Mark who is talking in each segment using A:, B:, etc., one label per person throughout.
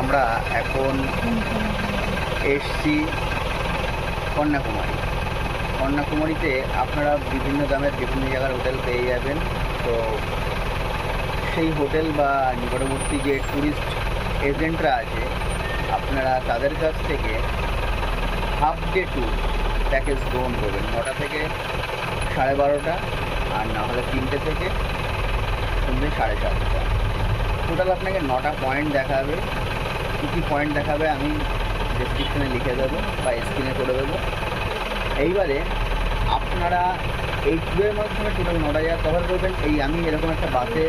A: আমরা এখন এসছি কন্যাকুমারী। কন্যাকুমারীতে আপনারা বিভিন্ন দামের বিভিন্ন জায়গার হোটেল পেয়ে যাবেন। তো সেই হোটেল বা নিকটবর্তী যে ট্যুরিস্ট এজেন্টরা আছে, আপনারা তাদের কাছ থেকে হাফ ডে ট্যুর প্যাকেজ গ্রহণ করবেন। নটা থেকে সাড়ে বারোটা আর না হলে তিনটে থেকে সন্ধ্যে সাড়ে সাতটা। টোটাল আপনাকে নটা পয়েন্ট দেখাবে। কী কী পয়েন্ট দেখাবে আমি ডেসক্রিপশনে লিখে দেবো বা স্ক্রিনে করে দেবো। এইবারে আপনারা এই ট্যুরের মাধ্যমে টোটাল নটা জায়গা কভার করবেন। এই আমি এরকম একটা বাসে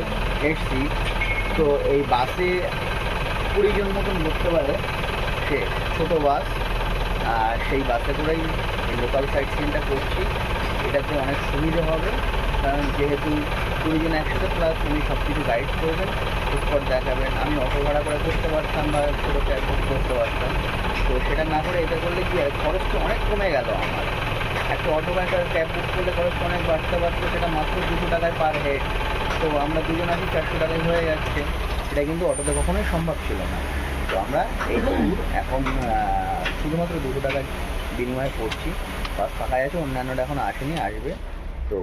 A: এসছি। তো এই বাসে কুড়ি জন মতন বসতে পারে সে ছোটো বাস আর সেই বাসে করেই লোকাল সাইট সিনটা করছি। এটাতে অনেক সুবিধে হবে। কারণ যেহেতু কুড়ি জন একসাথে প্লাস উনি সব কিছু গাইড করবেন। স্পট দেখাবেন। আমি অটো ভাড়া করে করতে পারতাম বা ছোটো ক্যাব বুক করতে পারতাম। তো সেটা না করে এটা করলে কি হয়? খরচটা অনেক কমে গেল আমার। একটা অটো বা একটা ক্যাব বুক করলে খরচটা অনেক বাড়তে বাড়তে সেটা মাত্র দুশো টাকায় পার হেড তো আমরা দুজন আছি, চারশো টাকায় হয়ে যাচ্ছে। এটা কিন্তু অটোতে কখনোই সম্ভব ছিল না। তো আমরা এই এখন শুধুমাত্র দুশো টাকার বিনিময়ে করছি। বাস ফাঁকা আছে অন্যান্যটা এখন আসেনি, আসবে। তো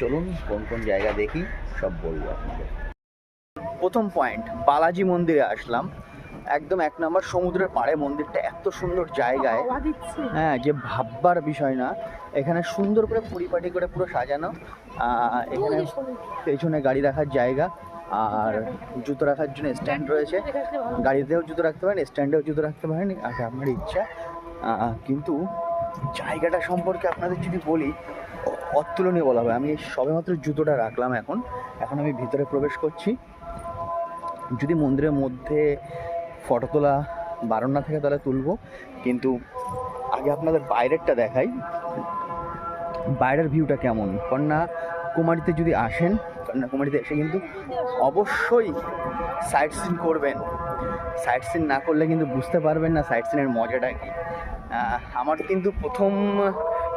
A: চলুন কোন কোন জায়গা দেখি, সব বলব আপনাদের। প্রথম পয়েন্ট বালাজি মন্দিরে আসলাম। একদম এক নম্বর সমুদ্রের পাড়ে মন্দিরটা এত সুন্দর জায়গায়। হ্যাঁ যে ভাববার বিষয় না। এখানে সুন্দর করে পরিপাটি করে পুরো সাজানো। এখানে পেছনে গাড়ি রাখার জায়গা। আর জুতো রাখার জন্য স্ট্যান্ড রয়েছে। গাড়িতেও জুতো রাখতে পারেন স্ট্যান্ডেও জুতো রাখতে পারেন আর আপনার ইচ্ছা। কিন্তু জায়গাটা সম্পর্কে আপনাদের যদি বলি অতুলনীয় বলা হবে আমি সবেমাত্র জুতোটা রাখলাম এখন। এখন আমি ভিতরে প্রবেশ করছি। যদি মন্দিরের মধ্যে ফটো তোলা বারণ না থাকে তাহলে তুলবো। কিন্তু আগে আপনাদের বাইরেরটা দেখাই। বাইরের ভিউটা কেমন? কন্যা কুমারীতে যদি আসেন কন্যাকুমারীতে এসে কিন্তু অবশ্যই সাইট সিন করবেন। সাইট সিন না করলে কিন্তু বুঝতে পারবেন না সাইট সিনের মজাটা কি। আমার কিন্তু প্রথম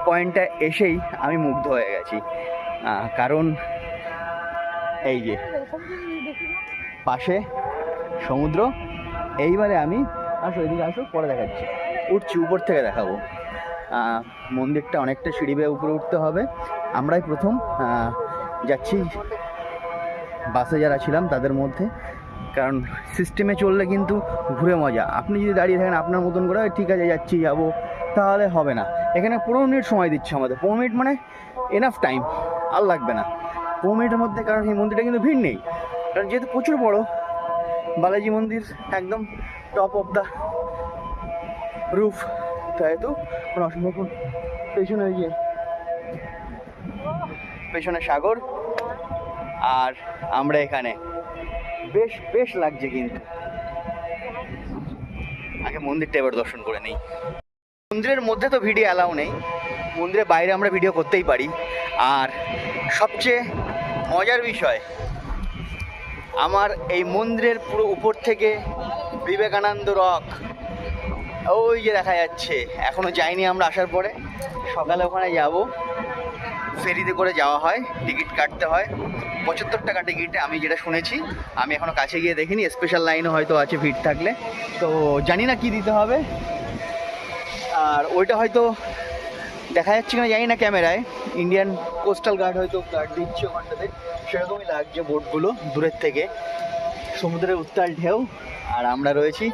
A: পয়েন্টটা এসেই আমি মুগ্ধ হয়ে গেছি। কারণ এই যে পাশে সমুদ্র। এইবারে আমি আসো, এদিকে আসো, পরে দেখাচ্ছি। উঠছি, উপর থেকে দেখাবো। মন্দিরটা অনেকটা সিঁড়ি বেয়ে উপরে উঠতে হবে। আমরাই প্রথম যাচ্ছি। বাসে যারা ছিলাম তাদের মধ্যে, কারণ সিস্টেমে চললে কিন্তু ঘুরে মজা। আপনি যদি দাঁড়িয়ে থাকেন আপনার মতন করে ঠিক আছে, যাচ্ছি, যাব। তাহলে হবে না। এখানে পনেরো মিনিট সময় দিচ্ছে আমাদের। পনেরো মিনিট মানে এনাফ টাইম আর লাগবে না। পনেরো মিনিটের মধ্যে, কারণ এই মন্দিরটা কিন্তু ভিড় নেই। কারণ যেহেতু প্রচুর বড়, বালাজি মন্দির একদম টপ অফ দ্য রুফ তাই তো? কোনো অসুবিধা পেছনে ওই যে, পেছনে সাগর, আর আমরা এখানে। বেশ বেশ লাগছে কিন্তু। আগে মন্দিরটা এবার দর্শন করে নেই। মন্দিরের মধ্যে তো ভিডিও অ্যালাউ নেই। মন্দিরের বাইরে আমরা ভিডিও করতেই পারি। আর সবচেয়ে মজার বিষয় আমার এই মন্দিরের পুরো উপর থেকে বিবেকানন্দ রক, ওই যে দেখা যাচ্ছে। এখনও যাইনি আমরা আসার পরে। সকালে ওখানে যাব। ফেরিতে করে যাওয়া হয়, টিকিট কাটতে হয়। পঁচাত্তর টাকা টিকিট, আমি যেটা শুনেছি, আমি এখনও কাছে গিয়ে দেখিনি স্পেশাল লাইনও হয়তো আছে ভিড় থাকলে। তো জানি না কি দিতে হবে। আর ওইটা হয়তো দেখা যাচ্ছে কিনা জানি না ক্যামেরায়। ইন্ডিয়ান কোস্টাল গার্ড হয়তো গার্ড দিচ্ছে ওখানটাতে। সেরকমই লাগছে বোটগুলো দূরের থেকে। সমুদ্রের উত্তাল ঢেউ। আর আমরা রয়েছি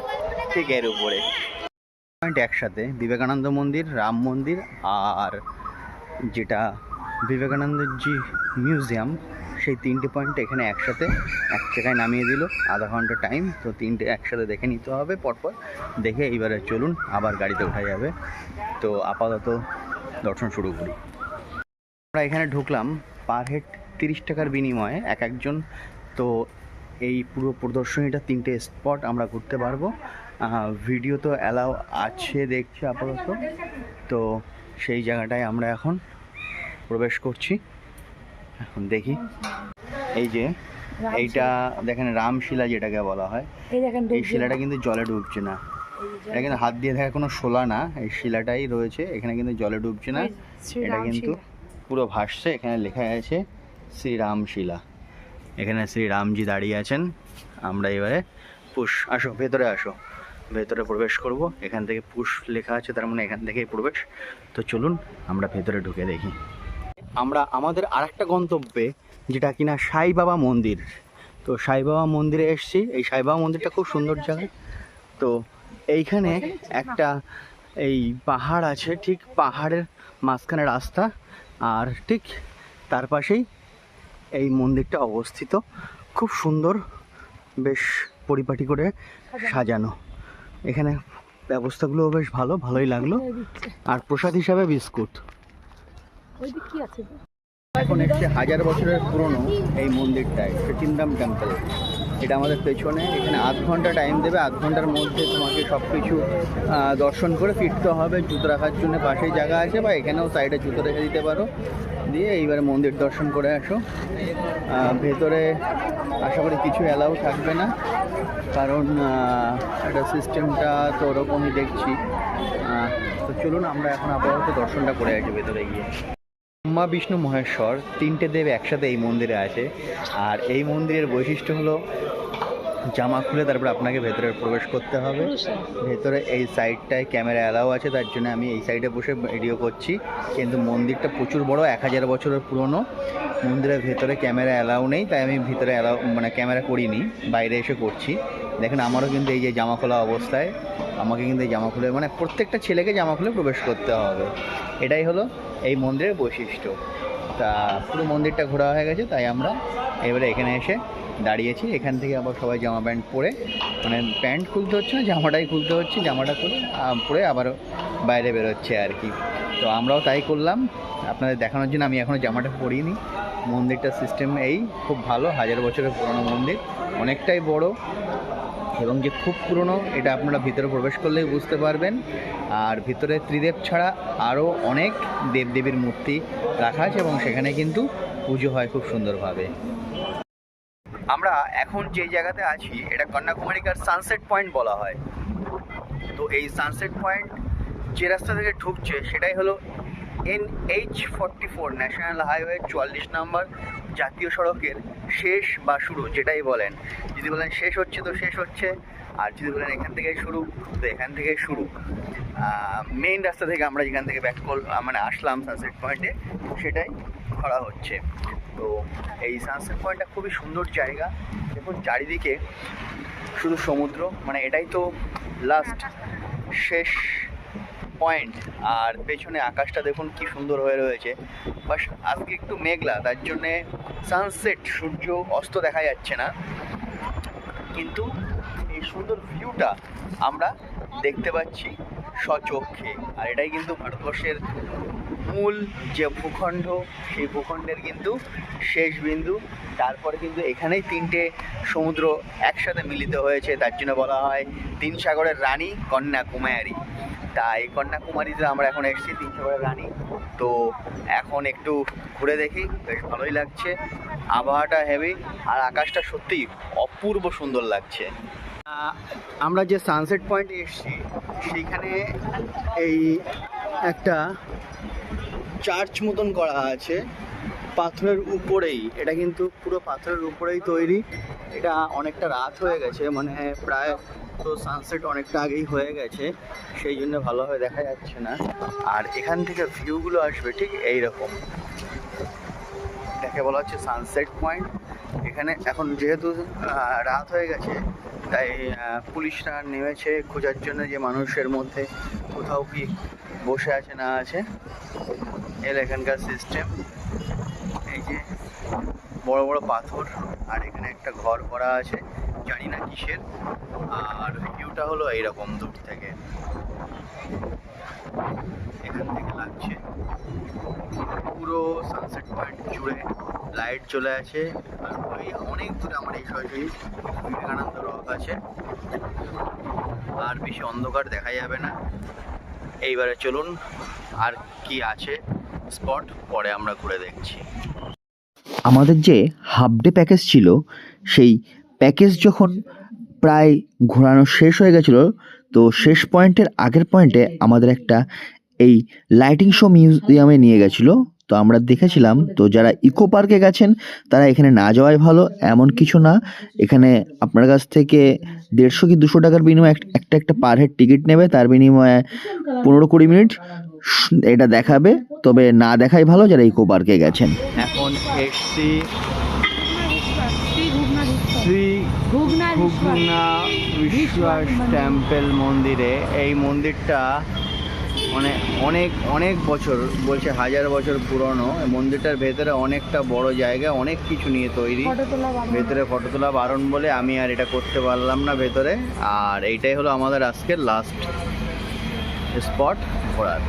A: ঠিক এর উপরে। পয়েন্ট একসাথে, বিবেকানন্দ মন্দির, রাম মন্দির আর যেটা বিবেকানন্দজি মিউজিয়াম, সেই তিনটে পয়েন্ট এখানে একসাথে, এক জায়গায় নামিয়ে দিল। আধা ঘণ্টা টাইম তো তিনটে একসাথে দেখে নিতে হবে। পরপর দেখে এইবারে চলুন, আবার গাড়িতে ওঠা যাবে। তো আপাতত দর্শন শুরু করি। আমরা এখানে ঢুকলাম পার হেড তিরিশ টাকার বিনিময়ে এক একজন। তো এই পুরো প্রদর্শনীটা তিনটে স্পট আমরা ঘুরতে পারব। ভিডিও তো অ্যালাউ আছে দেখছি আপাতত। তো সেই জায়গাটায় আমরা এখন প্রবেশ করছি। এখন দেখি। এই যে এইটা দেখেন রামশিলা যেটাকে বলা হয়।
B: এই
A: শিলাটা কিন্তু জলে ডুবছে না। এটা কিন্তু হাত দিয়ে দেখা কোনো শোলা না এই শিলাটাই রয়েছে এখানে কিন্তু জলে ডুবছে না এটা কিন্তু পুরো ভাসছে এখানে লেখা আছে শ্রীরাম শিলা। এখানে শ্রীরামজি দাঁড়িয়ে আছেন আমরা এবারে পুষ আসো ভেতরে আসো ভেতরে প্রবেশ করব এখান থেকে পুষ লেখা আছে তার মানে এখান থেকেই প্রবেশ। তো চলুন আমরা ভেতরে ঢুকে দেখি। আমরা আমাদের আরেকটা গন্তব্যে যেটা কিনা সাই বাবা মন্দির। তো সাই বাবা মন্দিরে এসেছি এই সাই বাবা মন্দিরটা খুব সুন্দর জায়গা। তো এইখানে একটা এই পাহাড় আছে ঠিক পাহাড়ের মাঝখানে রাস্তা আর ঠিক তার পাশেই এই মন্দিরটা অবস্থিত। খুব সুন্দর বেশ পরিপাটি করে সাজানো। এখানে ব্যবস্থাগুলো বেশ ভালো ভালোই লাগল। আর প্রসাদ হিসাবে বিস্কুট। এখন এসছে হাজার বছরের পুরনো এই মন্দিরটায় সচিন্দাম টেম্পল। এটা আমাদের পেছনে, এখানে আধ ঘণ্টা টাইম দেবে, আধ ঘণ্টার মধ্যে তোমাকে সব কিছু দর্শন করে ফিরতে হবে, জুতো রাখার জন্য পাশেই জায়গা আছে বা এখানেও সাইডে জুতো রেখে দিতে পারো। দিয়ে এইবারে মন্দির দর্শন করে আসো। ভেতরে আশা করি কিছু অ্যালাউ থাকবে না, কারণ এটা সিস্টেমটা তো ওরকমই দেখছি। তো চলুন আমরা এখন আপাতত দর্শনটা করে আসি ভেতরে গিয়ে। ব্রহ্মা, বিষ্ণু, মহেশ্বর তিনটে দেব একসাথে এই মন্দিরে আছে। আর এই মন্দিরের বৈশিষ্ট্য হলো জামা খুলে তারপর আপনাকে ভেতরে প্রবেশ করতে হবে। ভেতরে এই সাইডটায় ক্যামেরা অ্যালাও আছে তার জন্য আমি এই সাইডে বসে ভিডিও করছি। কিন্তু মন্দিরটা প্রচুর বড় এক হাজার বছরের পুরনো। মন্দিরের ভেতরে ক্যামেরা অ্যালাউ নেই তাই আমি ভিতরে অ্যালাউ মানে ক্যামেরা করিনি বাইরে এসে করছি। দেখেন আমারও কিন্তু এই যে জামা খোলা অবস্থায় আমাকে কিন্তু এই জামা খুলে মানে প্রত্যেকটা ছেলেকে জামা খুলে প্রবেশ করতে হবে। এটাই হলো এই মন্দিরের বৈশিষ্ট্য। তা পুরো মন্দিরটা ঘোরা হয়ে গেছে তাই আমরা এবারে এখানে এসে দাঁড়িয়েছি, এখান থেকে আবার সবাই জামা প্যান্ট পরে মানে প্যান্ট খুলতে হচ্ছে না, জামাটাই খুলতে হচ্ছে, জামাটা খুলে পরে আবার বাইরে বেরোচ্ছে আর কি। তো আমরাও তাই করলাম। আপনাদের দেখানোর জন্য আমি এখনও জামাটা পরিনি। মন্দিরটার সিস্টেম এই, খুব ভালো, হাজার বছরের পুরনো মন্দির, অনেকটাই বড় এবং যে খুব পুরনো, এটা আপনারা ভিতরে প্রবেশ করলেই বুঝতে পারবেন। আর ভিতরে ত্রিদেব ছাড়া আরও অনেক দেবদেবীর মূর্তি রাখা আছে এবং সেখানে কিন্তু পুজো হয় খুব সুন্দরভাবে। আমরা এখন যে জায়গাতে আছি, এটা কন্যাকুমারিকার সানসেট পয়েন্ট বলা হয়। তো এই সানসেট পয়েন্ট যে রাস্তা থেকে ঢুকছে, সেটাই হলো N H forty four national highway চুয়াল্লিশ নম্বর জাতীয় সড়কের শেষ বা শুরু, যেটাই বলেন। যদি বলেন শেষ হচ্ছে, তো শেষ হচ্ছে আর যদি বলেন এখান থেকে শুরু, তো এখান থেকে শুরু। মেইন রাস্তা থেকে আমরা যেখান থেকে ব্যাক কর মানে আসলাম সানসেট পয়েন্টে সেটাই করা হচ্ছে। তো এই সানসেট পয়েন্টটা খুবই সুন্দর জায়গা। দেখুন চারিদিকে শুধু সমুদ্র মানে এটাই তো লাস্ট শেষ পয়েন্ট আর পেছনে আকাশটা দেখুন কি সুন্দর হয়ে রয়েছে। বাস আজকে একটু মেঘলা, তার জন্যে সানসেট সূর্য অস্ত দেখা যাচ্ছে না। কিন্তু এই সুন্দর ভিউটা আমরা দেখতে পাচ্ছি সচক্ষে আর এটাই কিন্তু ভারতবর্ষের মূল যে ভূখণ্ড, সেই ভূখণ্ডের কিন্তু শেষ বিন্দু। তারপরে কিন্তু এখানেই তিনটে সমুদ্র একসাথে মিলিত হয়েছে। তার জন্য বলা হয় তিন সাগরের রানী কন্যাকুমারী। তাই কন্যাকুমারীতে আমরা এখন এসেছি, তিন সাগরের রানী। তো এখন একটু ঘুরে দেখি, বেশ ভালোই লাগছে। আবহাওয়াটা হেভি আর আকাশটা সত্যি অপূর্ব সুন্দর লাগছে। আমরা যে সানসেট পয়েন্টে এসেছি, সেইখানে এই একটা চার্চ মতন করা আছে। পাথরের উপরেই, এটা কিন্তু পুরো পাথরের উপরেই তৈরি। এটা অনেকটা রাত হয়ে গেছে মানে প্রায় তো সানসেট অনেকটা আগেই হয়ে গেছে, সেই জন্য ভালোভাবে দেখা যাচ্ছে না। আর এখান থেকে ভিউগুলো আসবে ঠিক এই রকম বলা হচ্ছে সানসেট পয়েন্ট এখানে এখন যেহেতু রাত হয়ে গেছে, তাই পুলিশরা নেমেছে খোঁজার জন্য যে মানুষের মধ্যে কোথাও কি বসে আছে না আছে। এর এখানকার সিস্টেম এই যে বড় বড় পাথর, আর এখানে একটা ঘর করা আছে, জানি না কিসের। আর ভিউটা হলো এইরকম, দূর থেকে। এখান থেকে লাগছে। পুরো সানসেট পয়েন্ট জুড়ে লাইট চলে আছে। আর ওই অনেক দূরে আমার এই সরাসরি বিবেকানন্দ রক আছে। আর বেশি অন্ধকার দেখা যাবে না। এইবারে চলুন, আর কি আছে স্পট পরে আমরা ঘুরে দেখছি।
B: আমাদের যে হাফ ডে প্যাকেজ ছিল, সেই প্যাকেজ যখন প্রায় ঘোরানো শেষ হয়ে গেছিল। তো শেষ পয়েন্টের আগের পয়েন্টে আমাদের একটা এই লাইটিং শো মিউজিয়ামে নিয়ে গেছিল। তো আমরা দেখেছিলাম, তো যারা ইকো পার্কে গেছেন, তারা এখানে না যাওয়াই ভালো, এমন কিছু না। এখানে আপনার কাছ থেকে দেড়শো কি দুশো টাকার বিনিময়ে এক- একটা একটা পার হেড টিকিট নেবে, তার বিনিময়ে পনেরো কুড়ি মিনিট এটা দেখাবে। তবে না দেখাই ভালো যারা ইকো পার্কে গেছেন।
A: এখন
C: শ্রী ভুবনাথ
A: শ্রী
C: ভুবনাথ
A: বিশ্বাস টেম্পল মন্দিরে। এই মন্দিরটা মানে অনেক অনেক বছর বলছে হাজার বছর পুরনো। মন্দিরটার ভেতরে অনেকটা বড় জায়গা অনেক কিছু নিয়ে তৈরি। ভেতরে ফটো তোলা বারণ বলে আমি আর এটা করতে পারলাম না ভেতরে। আর এইটাই হলো আমাদের আজকের লাস্ট স্পট ঘোরার।